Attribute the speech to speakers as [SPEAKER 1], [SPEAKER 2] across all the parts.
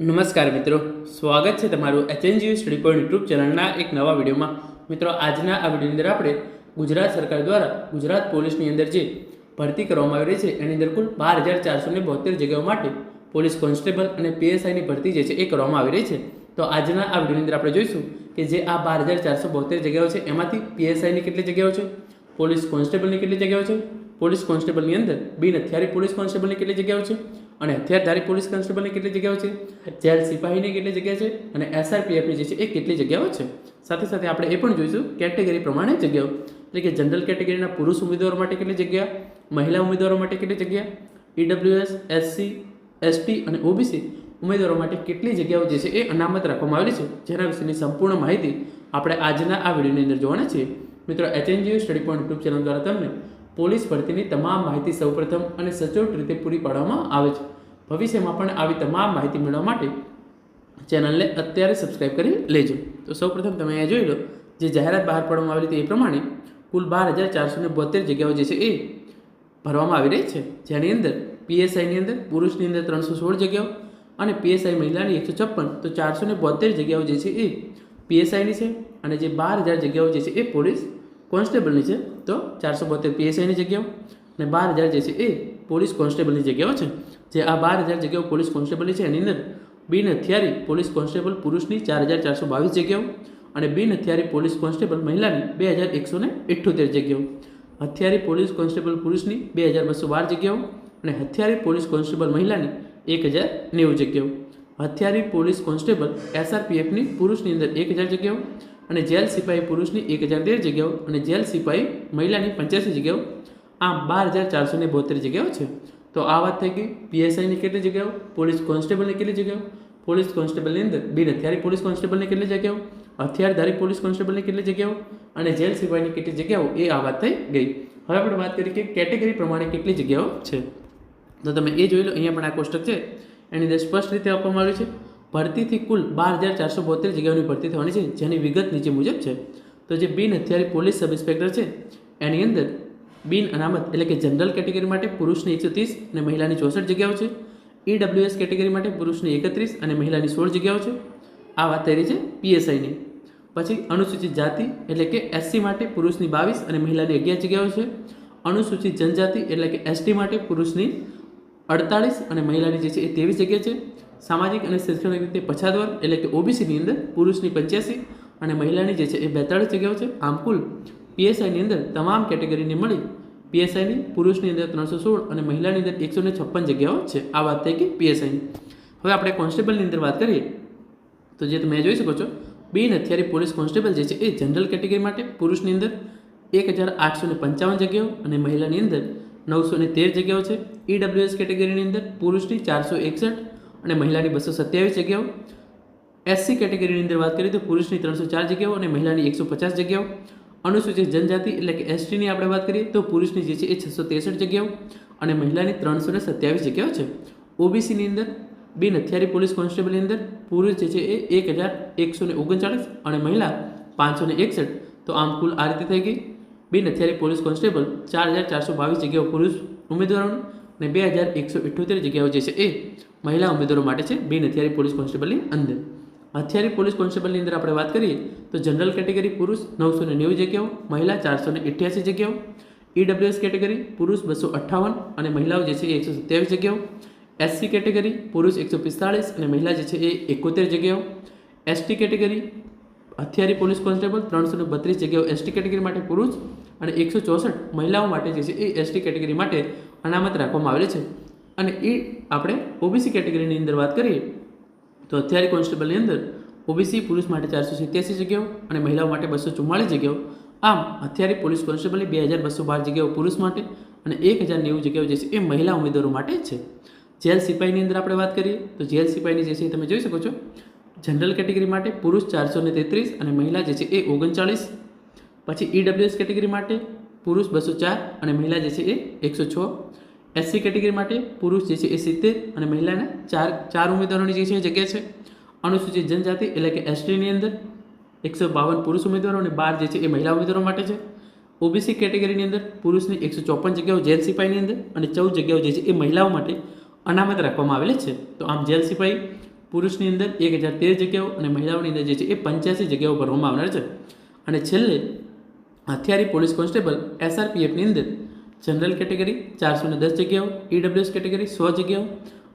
[SPEAKER 1] નમસ્કાર મિત્રો, સ્વાગત છે તમારું એચએનજીયુ સ્ટડી પોઈન્ટ યુટ્યુબ ચેનલના એક નવા વિડીયોમાં. મિત્રો, આજના આ વિડીયોની અંદર આપણે ગુજરાત સરકાર દ્વારા ગુજરાત પોલીસની અંદર જે ભરતી કરવામાં આવી રહી છે, એની અંદર કુલ બાર હજાર ચારસો ને બોતેર જગ્યાઓ માટે પોલીસ કોન્સ્ટેબલ અને પીએસઆઈની ભરતી જે છે એ કરવામાં આવી રહી છે. તો આજના આ વિડીયોની અંદર આપણે જોઈશું કે જે આ બાર હજાર ચારસો બોતેર જગ્યાઓ છે, એમાંથી પીએસઆઈની કેટલી જગ્યાઓ છે, પોલીસ કોન્સ્ટેબલની કેટલી જગ્યાઓ છે, પોલીસ કોન્સ્ટેબલની અંદર બિન હથિયારી પોલીસ કોન્સ્ટેબલની કેટલી જગ્યાઓ છે અને હથિયારધારી પોલીસ કોન્સ્ટેબલની કેટલી જગ્યાઓ છે? જેલ સિપાહીની કેટલી જગ્યા છે? અને એસઆરપીએફની જે છે એ કેટલી જગ્યાઓ છે? સાથે સાથે આપણે એ પણ જોઈશું કેટેગરી પ્રમાણે જગ્યાઓ. એટલે કે જનરલ કેટેગરીના પુરુષ ઉમેદવારો માટે કેટલી જગ્યા? મહિલા ઉમેદવારો માટે કેટલી જગ્યા? ઈડબ્લ્યુએસ એસસી એસટી અને ઓબીસી ઉમેદવારો માટે કેટલી જગ્યાઓ જે છે એ અનામત રાખવામાં આવેલી છે? જેના વિશેની સંપૂર્ણ માહિતી આપણે આજના આ વિડીયોની અંદર જોવાના છીએ. મિત્રો HNGO study point YouTube channel દ્વારા તમને પોલીસ ભરતીની તમામ માહિતી સૌપ્રથમ અને સચોટ રીતે પૂરી પાડવામાં આવે છે. ભવિષ્યમાં પણ આવી તમામ માહિતી મેળવવા માટે ચેનલને અત્યારે સબસ્ક્રાઇબ કરી લેજો. તો સૌપ્રથમ તમે અહીંયા જોઈ લો, જે જાહેરાત બહાર પાડવામાં આવેલી હતી એ પ્રમાણે કુલ બાર હજાર ચારસો ને જગ્યાઓ જે છે એ ભરવામાં આવી રહી છે. જેની અંદર પીએસઆઈની અંદર, પુરુષની અંદર ત્રણસો સોળ જગ્યાઓ અને પીએસઆઈ મહિલાની એકસો છપ્પન. તો ચારસો ને બોતેર જગ્યાઓ જે છે એ પીએસઆઈની છે અને જે બાર હજાર જગ્યાઓ જે છે એ પોલીસ કોન્સ્ટેબલની છે, તો ચારસો બોતેર પીએસઆઈની જગ્યાઓ અને બાર હજાર જે છે એ પોલીસ કોન્સ્ટેબલની જગ્યાઓ છે. જે આ બાર હજાર જગ્યાઓ પોલીસ કોન્સ્ટેબલની છે, એની અંદર બિન હથિયારી પોલીસ કોન્સ્ટેબલ પુરુષની ચાર હજાર ચારસો બાવીસ જગ્યાઓ અને બિન હથિયારી પોલીસ કોન્સ્ટેબલ મહિલાની બે હજાર એકસો ને જગ્યાઓ. હથિયારી પોલીસ કોન્સ્ટેબલ પુરુષની બે હજાર બસો બાર જગ્યાઓ અને હથિયારી પોલીસ કોન્સ્ટેબલ મહિલાની એક હજાર નેવું જગ્યાઓ. હથિયારી પોલીસ કોન્સ્ટેબલ એસઆરપીએફની પુરુષની અંદર એક હજાર જગ્યાઓ અને જેલ સિપાહી પુરુષની એક હજાર તેર જગ્યાઓ અને જેલ સિપાહી મહિલાની પંચ્યાસી જગ્યાઓ. આમ બાર હજાર ચારસો ને બોતેર જગ્યાઓ છે. તો આ વાત થઈ ગઈ. પીએસઆઈની કેટલી જગ્યાઓ? પોલીસ કોન્સ્ટેબલની કેટલી જગ્યાઓ? પોલીસ કોન્સ્ટેબલની અંદર બિન હથિયારી પોલીસ કોન્સ્ટેબલની કેટલી જગ્યાઓ? હથિયારધારી પોલીસ કોન્સ્ટેબલની કેટલી જગ્યાઓ? અને જેલ સિપાહીની કેટલી જગ્યાઓ? એ આ વાત થઈ ગઈ. હવે આપણે વાત કરીએ કે કેટેગરી પ્રમાણે કેટલી જગ્યાઓ છે. તો તમે એ જોઈ લો. અહીંયા પણ આ કોષ્ટક છે. એની અંદર સ્પષ્ટ રીતે આપવામાં આવ્યું છે. ભરતીથી કુલ બાર હજાર ચારસો બોતેર જગ્યાઓની ભરતી થવાની છે, જેની વિગત નીચે મુજબ છે. તો જે બિન હથિયારી પોલીસ સબ ઇન્સ્પેક્ટર છે, એની અંદર બિન અનામત એટલે કે જનરલ કેટેગરી માટે પુરુષની એકસો ત્રીસ અને મહિલાની ચોસઠ જગ્યાઓ છે. ઈડબ્લ્યુએસ કેટેગરી માટે પુરુષની એકત્રીસ અને મહિલાની સોળ જગ્યાઓ છે. આ વાત થઈ રહી છે પીએસઆઈની પછી અનુસૂચિત જાતિ એટલે કે એસસી માટે પુરુષની બાવીસ અને મહિલાની અગિયાર જગ્યાઓ છે. અનુસૂચિત જનજાતિ એટલે કે એસટી માટે પુરુષની અડતાળીસ અને મહિલાની જે છે એ ત્રેવીસ જગ્યા છે. સામાજિક અને શૈક્ષણિક રીતે પછાત વર્ગ એટલે કે ઓબીસીની અંદર પુરુષની પંચ્યાસી અને મહિલાની જે છે એ બેતાળીસ જગ્યાઓ છે. આમ કુલ પીએસઆઈની અંદર તમામ કેટેગરીને મળી પીએસઆઈની, પુરુષની અંદર ત્રણસો સોળ અને મહિલાની અંદર એકસો ને છપ્પન જગ્યાઓ છે. આ વાત થઈ કે પીએસઆઈની. હવે આપણે કોન્સ્ટેબલની અંદર વાત કરીએ તો જે તમે જોઈ શકો છો, બિન હથિયારી પોલીસ કોન્સ્ટેબલ જે છે એ જનરલ કેટેગરી માટે પુરુષની અંદર એક હજાર આઠસો ને પંચાવન જગ્યાઓ અને મહિલાની અંદર નવસો ને તેર જગ્યાઓ છે. ઈડબ્લ્યુએસ કેટેગરીની અંદર પુરુષની ચારસો એકસઠ અને મહિલાની બસો સત્યાવીસ જગ્યાઓ. એસસી કેટેગરીની અંદર વાત કરીએ તો પુરુષની ત્રણસો ચાર જગ્યાઓ અને મહિલાની એકસો પચાસ જગ્યાઓ. અનુસૂચિત જનજાતિ એટલે કે એસટીની આપણે વાત કરીએ તો પુરુષની જે છે એ છસો ત્રેસઠ જગ્યાઓ અને મહિલાની ત્રણસો ને સત્યાવીસ જગ્યાઓ છે. ઓબીસીની અંદર બિન હથિયારી પોલીસ કોન્સ્ટેબલની અંદર પુરુષ જે છે એ એક હજાર એકસો ને ઓગણચાળીસ અને મહિલા પાંચસો ને એકસઠ. તો આમ કુલ આ રીતે થઈ ગઈ. બિન હથિયારી પોલીસ કોન્સ્ટેબલ ચાર હજાર ચારસો બાવીસ જગ્યાઓ પુરુષ ઉમેદવારોની અને બે હજાર એકસો ઇઠ્યોતેર જગ્યાઓ જે છે એ મહિલા ઉમેદવારો માટે છે, બિન હથિયારી પોલીસ કોન્સ્ટેબલની અંદર. હથિયારી પોલીસ કોન્સ્ટેબલની અંદર આપણે વાત કરીએ, તો જનરલ કેટેગરી પુરુષ નવસો ને નેવું જગ્યાઓ, મહિલા ચારસો ને અઠ્યાસી જગ્યાઓ, ઈડબ્લ્યુએસ કેટેગરી પુરુષ બસો અઠ્ઠાવન અને મહિલાઓ જે છે એ એકસો સત્યાવીસ જગ્યાઓ, એસસી કેટેગરી પુરુષ એકસો પિસ્તાળીસ અને મહિલા જે છે એ એકોતેર જગ્યાઓ, એસટી કેટેગરી હથિયારી પોલીસ કોન્સ્ટેબલ ત્રણસો ને બત્રીસ જગ્યાઓ એસટી કેટેગરી માટે પુરુષ અને એકસો ચોસઠ મહિલાઓ માટે જે છે એ એસટી કેટેગરી માટે અનામત રાખવામાં આવેલી છે. અને એ આપણે ઓબીસી કેટેગરીની અંદર વાત કરીએ, તો અત્યારે કોન્સ્ટેબલની અંદર ઓબીસી પુરુષ માટે ચારસો સિત્યાસી જગ્યાઓ અને મહિલાઓ માટે બસો ચુમ્માળીસ જગ્યાઓ. આમ, અત્યારે પોલીસ કોન્સ્ટેબલની બે હજાર બસો બાર જગ્યાઓ પુરુષ માટે અને એક હજાર નેવું જગ્યાઓ જે છે એ મહિલા ઉમેદવારો માટે છે. જેલ સિપાહીની અંદર આપણે વાત કરીએ, તો જેલ સિપાહીની જે છે તમે જોઈ શકો છો. જનરલ કેટેગરી માટે પુરુષ ચારસો ને તેત્રીસ અને મહિલા જે છે એ ઓગણચાળીસ. પછી ઈડબ્લ્યુએસ કેટેગરી માટે પુરુષ બસો ચાર અને મહિલા જે છે એ એકસો છ. એસસી કેટેગરી માટે પુરુષ જે છે એ સિત્તેર અને મહિલાના ચાર ચાર ઉમેદવારોની જે છે જગ્યા છે. અનુસૂચિત જનજાતિ એટલે કે એસટીની અંદર એકસો બાવન પુરુષ ઉમેદવારો અને બાર જે છે એ મહિલા ઉમેદવારો માટે છે. ઓબીસી કેટેગરીની અંદર પુરુષની એકસો ચોપન જગ્યાઓ જેલ સિપાહીની અંદર અને ચૌદ જગ્યાઓ જે છે એ મહિલાઓ માટે અનામત રાખવામાં આવેલી છે. તો આમ જેલ સિપાહી પુરુષની અંદર એક હજાર તેર જગ્યાઓ અને મહિલાઓની અંદર જે છે એ પંચ્યાસી જગ્યાઓ ભરવામાં આવનાર છે. અને છેલ્લે, હથિયારી પોલીસ કોન્સ્ટેબલ એસઆરપીએફની અંદર જનરલ કેટેગરી ચારસો ને દસ જગ્યાઓ ઈડબ્લ્યુએસ કેટેગરી સો જગ્યાઓ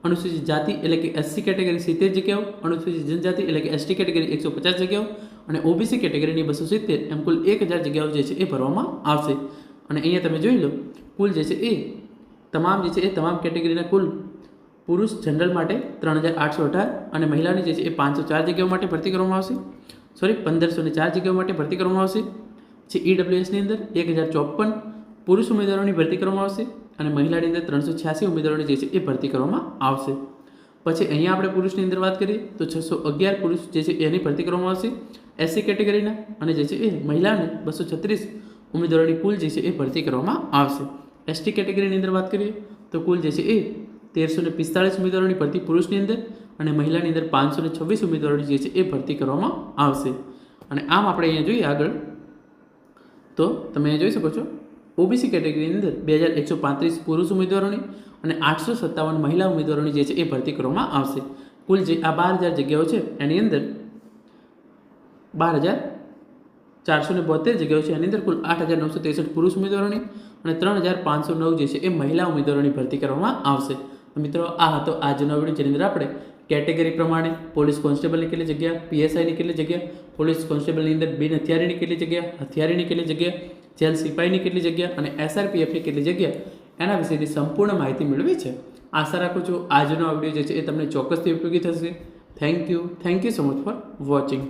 [SPEAKER 1] અનુસૂચિત જાતિ એટલે કે એસસી કેટેગરી સિત્તેર જગ્યાઓ અનુસૂચિત જનજાતિ એટલે કે એસટી કેટેગરી એકસો પચાસ જગ્યાઓ અને ઓબીસી કેટેગરીની બસો સિત્તેર, એમ કુલ એક હજાર જગ્યાઓ જે છે એ ભરવામાં આવશે. અને અહીંયા તમે જોઈ લો, કુલ જે છે એ તમામ જે છે એ તમામ કેટેગરીના કુલ પુરુષ જનરલ માટે ત્રણ હજાર આઠસો અઢાર અને મહિલાની જે છે એ પાંચસો ચાર જગ્યાઓ માટે ભરતી કરવામાં આવશે. સોરી પંદરસો ને ચાર જગ્યાઓ માટે ભરતી કરવામાં આવશે. જે ઈડબ્લ્યુએસની અંદર એક હજાર ચોપન પુરુષ ઉમેદવારોની ભરતી કરવામાં આવશે અને મહિલાની અંદર ત્રણસો છ્યાસી ઉમેદવારોની જે છે એ ભરતી કરવામાં આવશે. પછી અહીંયા આપણે પુરુષની અંદર વાત કરીએ તો છસો અગિયાર પુરુષ જે છે એની ભરતી કરવામાં આવશે. એસસી કેટેગરીના અને જે છે એ મહિલાને બસો છત્રીસ ઉમેદવારોની કુલ જે છે એ ભરતી કરવામાં આવશે. એસટી કેટેગરીની અંદર વાત કરીએ તો કુલ જે છે એ તેરસો ને પિસ્તાળીસ ઉમેદવારોની ભરતી પુરુષની અંદર અને મહિલાની અંદર પાંચસો ને છવ્વીસ ઉમેદવારોની જે છે એ ભરતી કરવામાં આવશે. અને આમ આપણે અહીંયા જોઈએ આગળ. તો તમે અહીંયા જોઈ શકો છો ઓબીસી કેટેગરીની અંદર બે હજાર એકસો પાંત્રીસ પુરુષ ઉમેદવારોની અને આઠસો સત્તાવન મહિલા ઉમેદવારોની જે છે એ ભરતી કરવામાં આવશે. કુલ જે આ બાર હજાર જગ્યાઓ છે, એની અંદર બાર હજાર ચારસો ને બોતેર જગ્યાઓ છે, એની અંદર કુલ આઠ હજાર નવસો ત્રેસઠ પુરુષ ઉમેદવારોની અને ત્રણ હજાર પાંચસો નવ જે છે એ મહિલા ઉમેદવારોની ભરતી કરવામાં આવશે. મિત્રો, આ હતો આજનો વીડિયો, જેની અંદર આપણે કેટેગરી પ્રમાણે પોલીસ કોન્સ્ટેબલની કેટલી જગ્યા, પીએસઆઈની કેટલી જગ્યા, પોલીસ કોન્સ્ટેબલની અંદર બિન હથિયારીની કેટલી જગ્યા, હથિયારીની કેટલી જગ્યા જેલ સિપાહીની કેટલી જગ્યા અને એસઆરપીએફની કેટલી જગ્યા, એના વિશેની સંપૂર્ણ માહિતી મેળવી છે. આશા રાખું છું આજનો આ વીડિયો જે છે એ તમને ચોક્કસથી ઉપયોગી થશે. Thank you thank you so much for watching